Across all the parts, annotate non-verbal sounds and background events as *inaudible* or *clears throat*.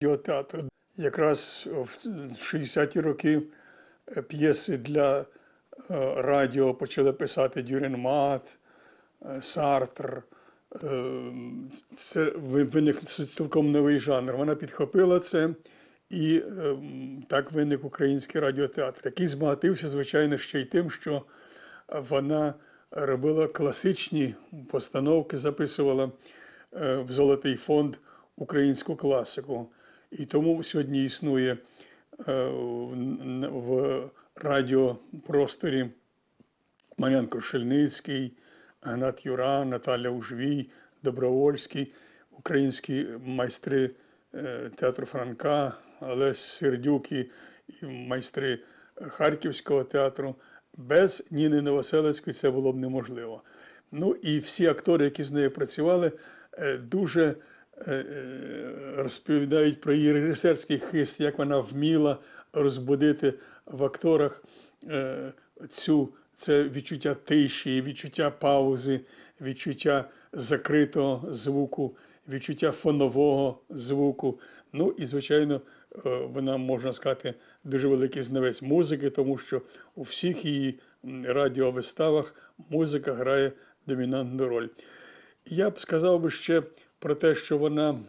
радіотеатру. Якраз в 60-ті роки е, п'єси для е, радіо почали писати Дюренмат, е, Сартр. Це виник цілком новий жанр. Вона підхопила це, і так виник український радіотеатр, який збагатився, звичайно, ще й тим, що вона робила класичні постановки, записувала в Золотий фонд українську класику. І тому сьогодні існує е, в- радіопросторі Мар'ян Крушельницький, Гнат Юра, Наталя Ужвій, Добровольський, українські майстри е, театру Франка, Олесь Сердюк і майстри Харківського театру. Без Ніни Новоселицької це було б неможливо. Ну і всі актори, які з нею працювали, е, дуже розповідають про її режисерський хист, як вона вміла розбудити в акторах е, цю це відчуття тиші, відчуття паузи, відчуття закритого звуку, відчуття фонового звуку. Ну і, звичайно, е, вона можна сказати дуже великий знавець музики, тому що у всіх її радіовиставах музика грає домінантну роль. Я б сказав би ще про те, що вона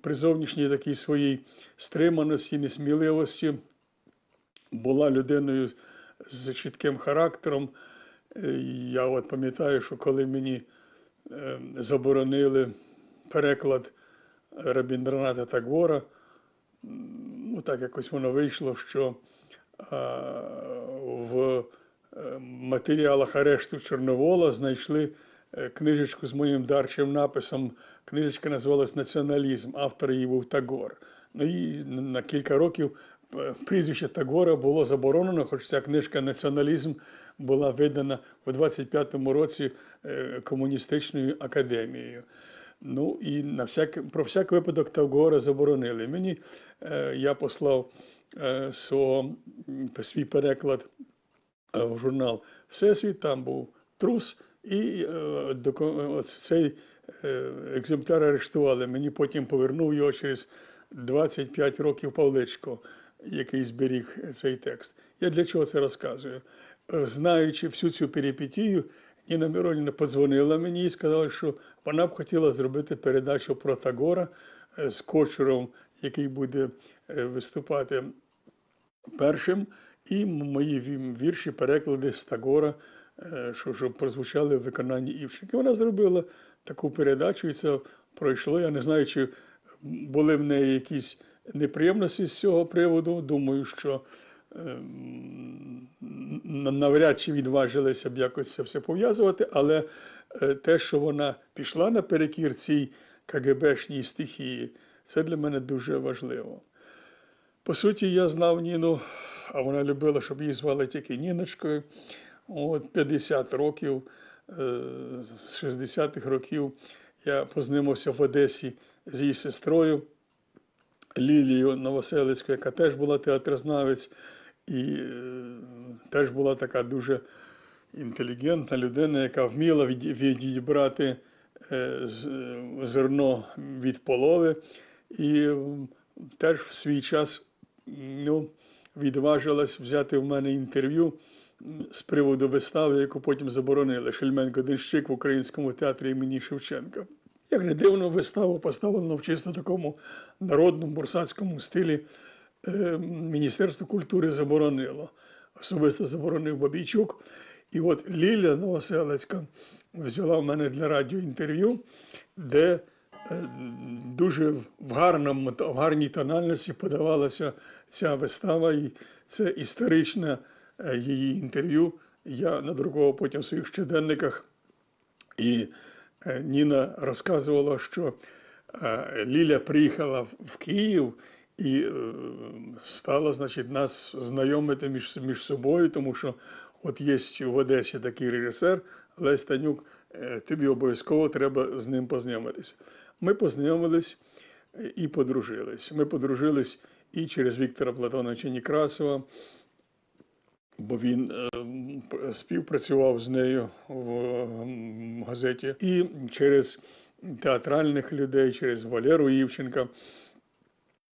при зовнішній такій своїй стриманості, несміливості була людиною з чітким характером. Е, Я от пам'ятаю, що коли мені е, заборонили переклад Рабіндраната Тагора, ну так якось воно вийшло, що а, в е, матеріалах арешту Чорновола знайшли е, книжечку з моїм дарчим написом. Книжечка називалась Націоналізм, автор її був Тагор. Ну і на кілька років е, прізвище Тагора було заборонено, хоч ця книжка Націоналізм була видана у 25-му році е, комуністичною академією. Ну і на всяк, про всяк випадок Тагора заборонили. Мені е, я послав е, свого, свій переклад е, в журнал Всесвіт, там був трус, і е, от цей е, екземпляр арештували. Мені потім повернув його через 25 років Павличко, який зберіг цей текст. Я для чого це розказую? Е, Знаючи всю цю перипетію, Ніна Миронівна подзвонила мені і сказала, що вона б хотіла зробити передачу про Тагора е, з Кочуром, який буде е, виступати першим, і мої вірші, переклади з Тагора, е, що, щоб прозвучали в виконанні Івченка. Вона зробила таку передачу, і це пройшло. Я не знаю, чи були в неї якісь неприємності з цього приводу. Думаю, що ем, навряд чи відважилися б якось це все пов'язувати, але е, те, що вона пішла наперекір цій КГБшній стихії, це для мене дуже важливо. По суті, я знав Ніну, а вона любила, щоб її звали тільки Ніночкою. От 50 років, е, з 60-х років я познайомився в Одесі з її сестрою Лілією Новоселицькою, яка теж була театрознавець і е, теж була така дуже інтелігентна людина, яка вміла від- відібрати е, зерно від полови. І теж в свій час ну, відважилась взяти в мене інтерв'ю з приводу вистави, яку потім заборонили Шельменко Денщик в Українському театрі імені Шевченка. Як не дивно, виставу поставлено в чисто такому народному бурсацькому стилі. Е, Міністерство культури заборонило. Особисто заборонив Бабійчук. І от Ліля Новоселецька взяла в мене для радіо інтерв'ю, де е, дуже в, гарному, в гарній тональності подавалася ця вистава, і це історичне е, її інтерв'ю. Я надрукував потім в своїх щоденниках. І е, Ніна розказувала, що е, Ліля приїхала в- Київ і е, стала, значить, нас знайомити між, між собою, тому що от є в Одесі такий режисер Лесь Танюк, е, тобі обов'язково треба з ним познайомитися. Ми познайомились е, і подружились. Ми подружились і через Віктора Платоновича Некрасова, бо він е, співпрацював з нею в м, газеті, і через театральних людей, через Валеру Івченка.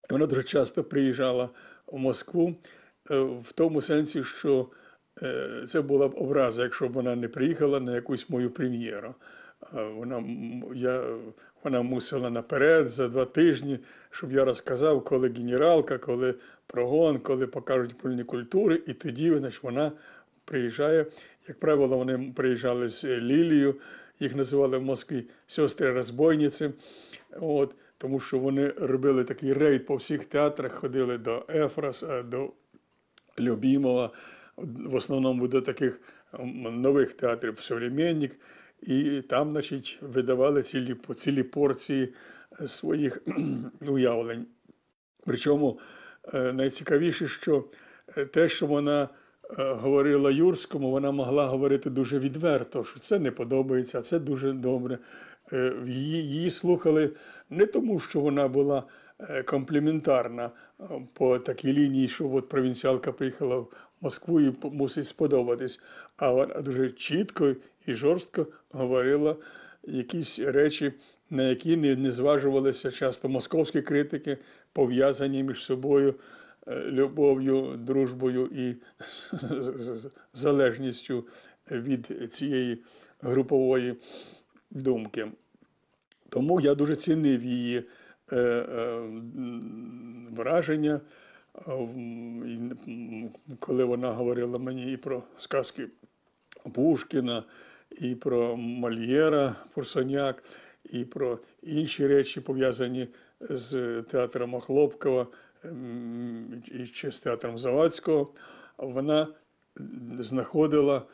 Вона дуже часто приїжджала в Москву е, в тому сенсі, що е, це була б образа, якщо б вона не приїхала на якусь мою прем'єру. А Вона, я, вона мусила наперед за два тижні, щоб я розказав, коли генералка, коли прогон, коли покажуть польні культури, і тоді значить, вона приїжджає. Як правило, вони приїжджали з Лілією, їх називали в Москві сестри розбойниці. От, тому що вони робили такий рейд по всіх театрах, ходили до Ефрос, е, до Любімова, в основному до таких нових театрів «Современник», і там, значить, видавали цілі, цілі порції е, своїх *clears throat* уявлень. Причому е, найцікавіше, що е, те, що вона говорила Юрському, вона могла говорити дуже відверто, що це не подобається, це дуже добре. Її, її слухали не тому, що вона була компліментарна по такій лінії, що от провінціалка приїхала в Москву мусить сподобатись, а вона дуже чітко і жорстко говорила якісь речі, на які не, зважувалися часто московські критики, пов'язані між собою е, любов'ю, дружбою і залежністю від цієї групової думки. Тому я дуже цінив її е, е, враження, коли вона говорила мені і про сказки Пушкіна, і про Мольєра Фурсоняк, і про інші речі, пов'язані з театром Охлопкова чи з театром Завадського. Вона знаходила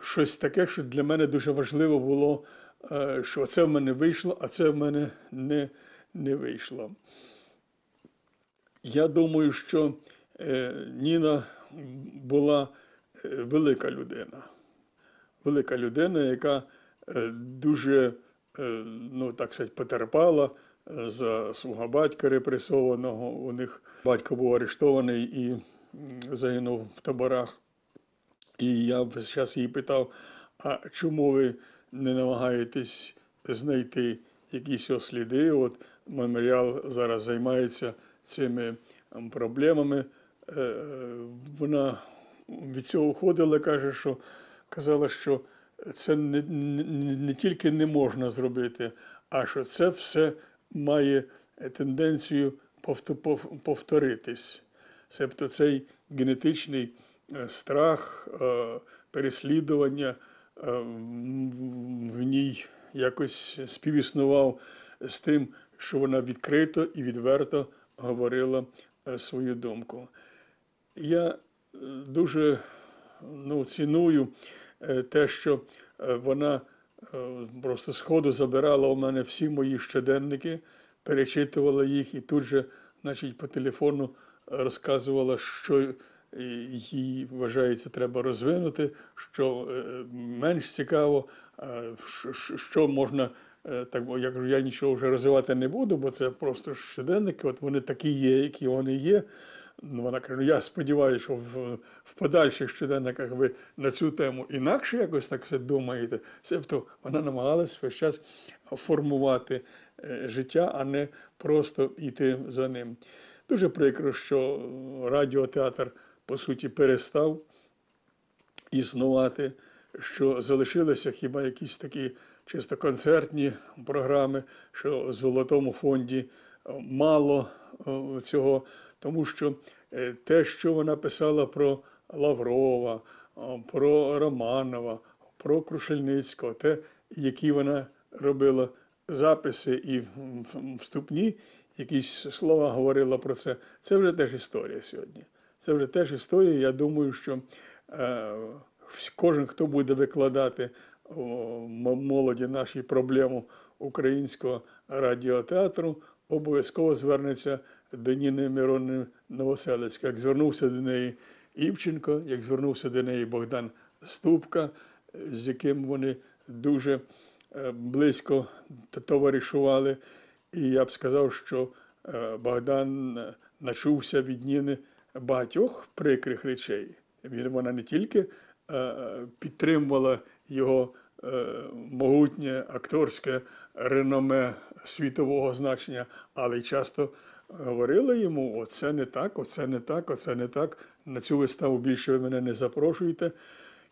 щось таке, що для мене дуже важливо було, е, що це в мене вийшло, а це в мене не, не вийшло. Я думаю, що е, Ніна була е, велика людина. Велика людина, яка е, дуже, ну так сказати, потерпала за свого батька репресованого. У них батько був арештований і загинув в таборах. І я весь час її питав: а чому ви не намагаєтесь знайти якісь його сліди? От меморіал зараз займається цими ем, проблемами. Е, е, Вона від цього уходила, каже, що казала, що це не, не, не тільки не можна зробити, а що це все має тенденцію повторитись. Себто цей генетичний е, страх, е, переслідування е, в ній якось співіснував з тим, що вона відкрито і відверто говорила е, свою думку. Я е, дуже ну, ціную е, те, що вона просто з ходу забирала у мене всі мої щоденники, перечитувала їх і тут же, значить, по телефону розказувала, що їй вважається треба розвинути, що менш цікаво, що можна. Е, Так, я кажу, я нічого вже розвивати не буду, бо це просто щоденники, от вони такі є, які вони є. Ну, Вона каже, ну я сподіваюся, що в, в подальших щоденниках ви на цю тему інакше якось так все думаєте. Себто вона намагалась весь час формувати е, життя, а не просто йти за ним. Дуже прикро, що радіотеатр, по суті, перестав існувати, що залишилися хіба якісь такі чисто концертні програми, що в Золотому фонді е, мало е, цього, тому що е, те, що вона писала про Лаврова, е, про Романова, про Крушельницького, те, які вона робила записи і вступні, якісь слова говорила про це, це вже теж історія сьогодні. Це вже теж історія. Я думаю, що е, кожен, хто буде викладати молоді нашій проблему українського радіотеатру, обов'язково звернеться до Ніни Мирони Новоселицької, як звернувся до неї Івченко, як звернувся до неї Богдан Ступка, з яким вони дуже е, близько товаришували. І я б сказав, що е, Богдан начувся від Ніни багатьох прикрих речей. Він вона не тільки е, підтримувала його могутнє акторське реноме світового значення, але й часто говорили йому: оце не так, оце не так, оце не так. На цю виставу більше ви мене не запрошуєте.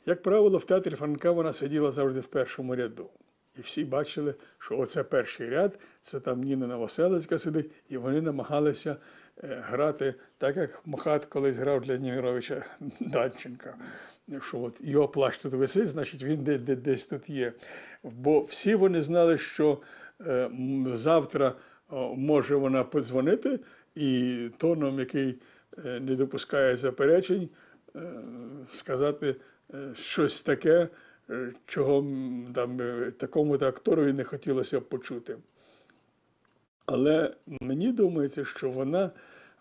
Як правило, в театрі Франка вона сиділа завжди в першому ряду. І всі бачили, що оце перший ряд, це там Ніна Новоселицька сидить, і вони намагалися е, грати так, як Махат колись грав для Німіровича Данченка. Що от його плащ тут висить, значить він де, де, десь тут є. Бо всі вони знали, що е, завтра може вона подзвонити, і тоном, який е, не допускає заперечень, е, сказати е, щось таке, е, чого там е, такому-то акторові не хотілося б почути. Але мені думається, що вона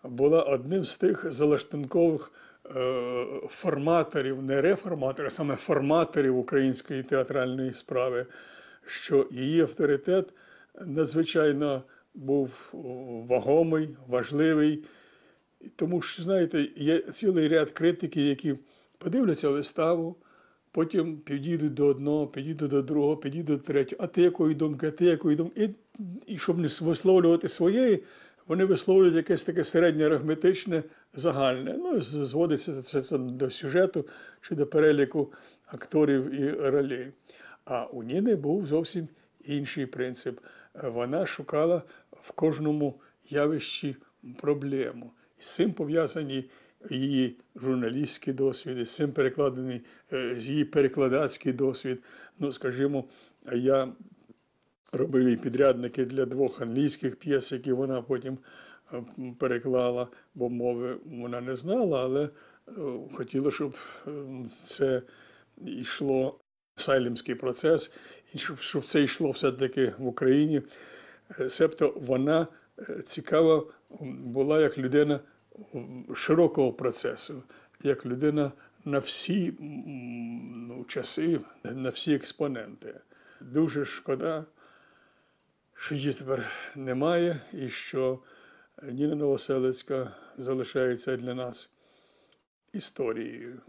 була одним з тих залаштункових е, форматорів, не реформаторів, а саме форматорів української театральної справи, що її авторитет надзвичайно був вагомий, важливий. Тому що, знаєте, є цілий ряд критиків, які подивляться виставу, потім підійдуть до одного, підійдуть до другого, підійдуть до третього. А ти якої думки, а ти якої думки? І щоб не висловлювати своєї, вони висловлюють якесь таке середнє арифметичне, загальне. Ну, зводиться це, це до сюжету чи до переліку акторів і ролей. А у Ніни був зовсім інший принцип. Вона шукала в кожному явищі проблему. З цим пов'язані її журналістський досвід, з цим перекладений е, з її перекладацький досвід. Ну, скажімо, я робив і підрядники для двох англійських п'єс, які вона потім е, переклала, бо мови вона не знала, але е, хотіла, щоб е, це йшло сайлемський процес, і щоб, це йшло все-таки в Україні. Себто вона цікава була як людина широкого процесу, як людина на всі ну, часи, на всі експоненти. Дуже шкода, що її тепер немає, і що Ніна Новоселицька залишається для нас історією.